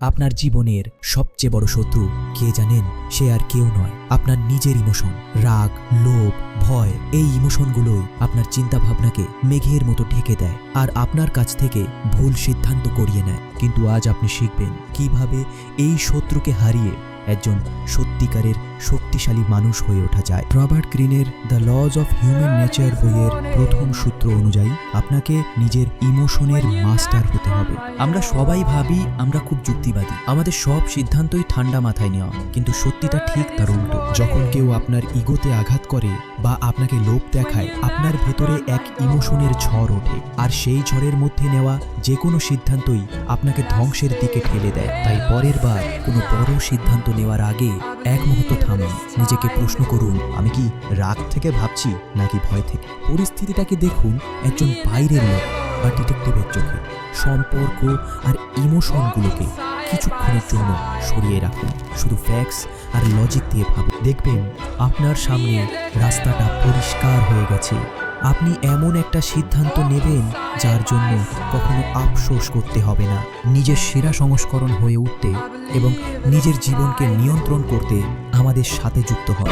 আপনার জীবনের সবচেয়ে বড় শত্রু কে জানেন? সে আর কেউ নয়, আপনার নিজের ইমোশন। রাগ, লোভ, ভয়, এই ইমোশনগুলোই আপনার চিন্তা ভাবনাকে মেঘের মতো ঢেকে দেয় আর আপনার কাছ থেকে ভুল সিদ্ধান্ত করিয়ে নেয়। কিন্তু আজ আপনি শিখবেন কীভাবে এই শত্রুকে হারিয়ে একজন সত্যিকারের শক্তিশালী মানুষ হয়ে ওঠা যায়। রবার্ট গ্রিনের the laws of human nature বইয়ের প্রথম সূত্র অনুযায়ী আপনাকে নিজের ইমোশনের মাস্টার হতে হবে। আমরা সবাই ভাবি আমরা খুব যুক্তিবাদী। আমাদের সব সিদ্ধান্তই ঠান্ডা মাথায় নেওয়া। কিন্তু সত্যিটা ঠিক তার উল্টো। যখন কেউ আপনার ইগোতে আঘাত করে বা আপনাকে লোভ দেখায়, আপনার ভেতরে এক ইমোশনের ঝড় ওঠে। আর সেই ঝড়ের মধ্যে নেওয়া যে কোনো সিদ্ধান্তই আপনাকে ধ্বংসের দিকে ঠেলে দেয়। তাই পরের বার কোনো বড় সিদ্ধান্ত নেওয়ার আগে এক মুহূর্ত থামুন, নিজেকে প্রশ্ন করুন, আমি কি রাগ থেকে ভাবছি নাকি ভয় থেকে? পরিস্থিতিটাকে দেখুন, একজন বাইরের লোক বা ডিটেকটিভের চোখে। সম্পর্ক আর ইমোশনগুলোকে কিছুক্ষণের জন্য সরিয়ে রাখুন, শুধু ফ্যাক্স আর লজিক দিয়ে ভাবুন। দেখবেন আপনার সামনে রাস্তাটা পরিষ্কার হয়ে গেছে। আপনি এমন একটা সিদ্ধান্ত নেবেন যার জন্য কখনো আফসোস করতে হবে না। নিজের সেরা সংস্করণ হয়ে উঠতে এবং নিজের জীবনকে নিয়ন্ত্রণ করতে আমাদের সাথে যুক্ত হন।